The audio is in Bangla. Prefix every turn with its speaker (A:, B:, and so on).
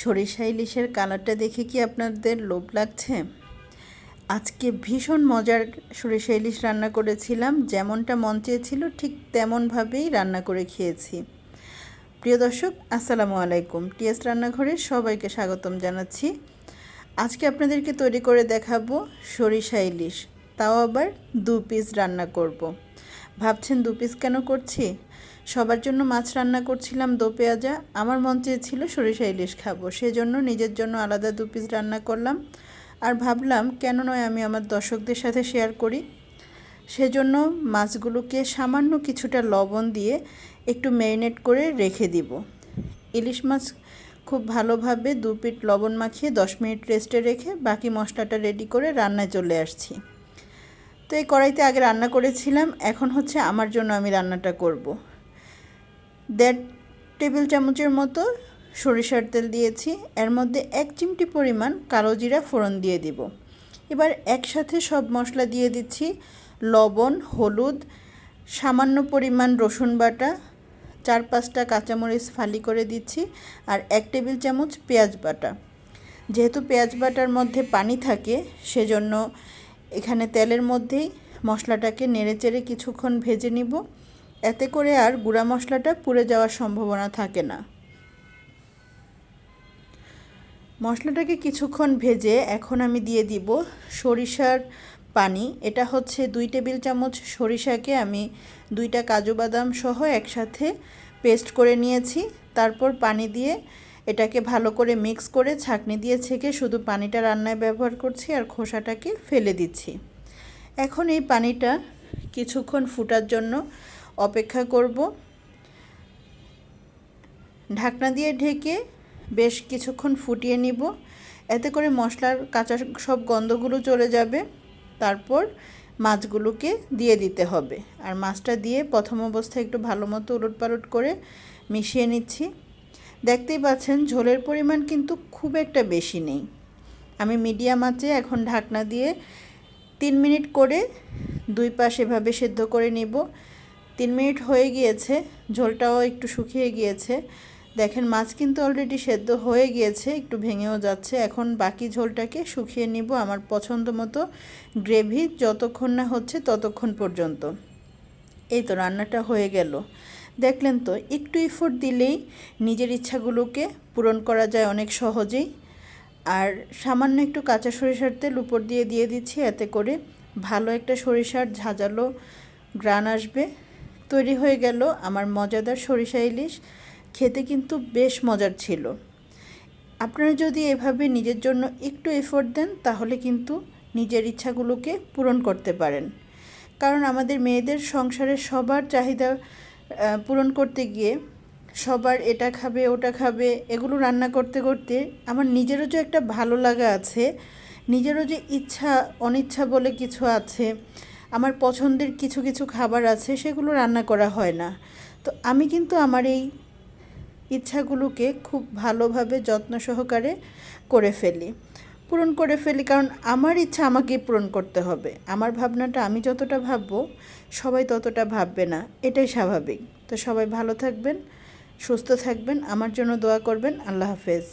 A: সরিষা ইলিশের কালারটা দেখে কি আপনাদের লোভ লাগছে? আজকে ভীষণ মজার সরিষা ইলিশ রান্না করেছিলাম, যেমনটা মন চেয়েছিল ঠিক তেমনভাবেই রান্না করে খেয়েছি। প্রিয় দর্শক, আসসালামু আলাইকুম। টিএস রান্নাঘরে সবাইকে স্বাগতম জানাচ্ছি। আজকে আপনাদেরকে তৈরি করে দেখাবো সরিষা ইলিশ। তাও আবার দু পিস রান্না করব। ভাবছেন দু পিস কেন করছি? সবার জন্য মাছ রান্না করছিলাম দো পেঁয়াজা। আমার মন চেয়েছিল সরিষা ইলিশ খাব। সেজন্য নিজের জন্য আলাদা দু পিস রান্না করলাম। আর ভাবলাম, কেন নয় আমি আমার দর্শকদের সাথে শেয়ার করি। সেজন্য মাছগুলোকে সামান্য কিছুটা লবণ দিয়ে একটু ম্যারিনেট করে রেখে দিব। ইলিশ মাছ খুব ভালোভাবে দু পিট লবণ মাখিয়ে দশ মিনিট রেস্টে রেখে বাকি মশলাটা রেডি করে রান্নায় চলে আসছি। তো এই কড়াইতে আগে রান্না করেছিলাম, এখন হচ্ছে আমার জন্য আমি রান্নাটা করব। দেড় টেবিল চামচের মতো সরিষার তেল দিয়েছি, এর মধ্যে এক চিমটি পরিমাণ কালো জিরা ফোড়ন দিয়ে দিব এবার একসাথে সব মশলা দিয়ে দিচ্ছি, লবণ, হলুদ, সামান্য পরিমাণ রসুন বাটা, চার পাঁচটা কাঁচামরিচ ফালি করে দিচ্ছি আর এক টেবিল চামচ পেঁয়াজ বাটা যেহেতু পেঁয়াজ বাটার মধ্যে পানি থাকে, সেজন্য এখানে তেলের মধ্যেই মশলাটাকে নেড়েচেড়ে কিছুক্ষণ ভেজে নিব। এতে করে আর গুঁড়া মশলাটা পুড়ে যাওয়ার সম্ভাবনা থাকে না। মশলাটাকে কিছুক্ষণ ভেজে এখন আমি দিয়ে দিব সরিষার পানি। এটা হচ্ছে দুই টেবিল চামচ সরিষাকে আমি দুইটা কাজু বাদাম সহ একসাথে পেস্ট করে নিয়েছি। তারপর পানি দিয়ে এটাকে ভালো করে মিক্স করে ছাঁকনি দিয়ে ছেঁকে শুধু পানিটা রান্নায় ব্যবহার করছি আর খোসাটাকে ফেলে দিচ্ছি। এখন এই পানিটা কিছুক্ষণ ফুটার জন্য অপেক্ষা করব। ঢাকনা দিয়ে ঢেকে বেশ কিছুক্ষণ ফুটিয়ে নিব। এতে করে মশলার কাঁচা সব গন্ধগুলো চলে যাবে। তারপর মাছগুলোকে দিয়ে দিতে হবে। আর মাছটা দিয়ে প্রথম অবস্থায় একটু ভালো মতো উলট পালট করে মিশিয়ে নিচ্ছি। দেখতেই পাচ্ছেন ঝোলের পরিমাণ কিন্তু খুব একটা বেশি নেই। আমি মিডিয়াম আঁচে এখন ঢাকনা দিয়ে তিন মিনিট করে দুই পাশ এভাবে সেদ্ধ করে নিব। তিন মিনিট হয়ে গিয়েছে, ঝোলটাও একটু শুকিয়ে গিয়েছে। দেখেন মাছ কিন্তু অলরেডি সেদ্ধ হয়ে গিয়েছে, একটু ভেঙেও যাচ্ছে। এখন বাকি ঝোলটাকে শুকিয়ে নিব আমার পছন্দ মতো গ্রেভি, যতক্ষণ না হচ্ছে ততক্ষণ পর্যন্ত। এই তো রান্নাটা হয়ে গেল। দেখলেন তো, একটু ইফোর্ট দিলেই নিজের ইচ্ছাগুলোকে পূরণ করা যায় অনেক সহজেই। আর সামান্য একটু কাঁচা সরিষার তেল উপর দিয়ে দিয়ে দিচ্ছি, এতে করে ভালো একটা সরিষার ঝাঁঝালো গ্রান আসবে। তৈরি হয়ে গেল আমার মজাদার সরিষা ইলিশ। খেতে কিন্তু বেশ মজার ছিল। আপনারা যদি এভাবে নিজের জন্য একটু এফোর্ট দেন, তাহলে কিন্তু নিজের ইচ্ছাগুলোকে পূরণ করতে পারেন। কারণ আমাদের মেয়েদের সংসারের সবার চাহিদা পূরণ করতে গিয়ে সবার এটা খাবে, ওটা খাবে, এগুলো রান্না করতে করতে আমার নিজেরও যে একটা ভালো লাগা আছে, নিজেরও যে ইচ্ছা, অনিচ্ছা বলে কিছু আছে, আমার পছন্দের কিছু কিছু খাবার আছে, সেগুলো রান্না করা হয় না। তো আমি কিন্তু আমার এই ইচ্ছাগুলোকে খুব ভালোভাবে যত্ন সহকারে করে ফেলি। পূরণ করে ফেলি, কারণ আমার ইচ্ছা আমাকেই পূরণ করতে হবে। আমার ভাবনাটা আমি যতটা ভাববো, সবাই ততটা ভাববে না। এটাই স্বাভাবিক। তো সবাই ভালো থাকবেন, সুস্থ থাকবেন। আমার জন্য দোয়া করবেন। আল্লাহ হাফেজ।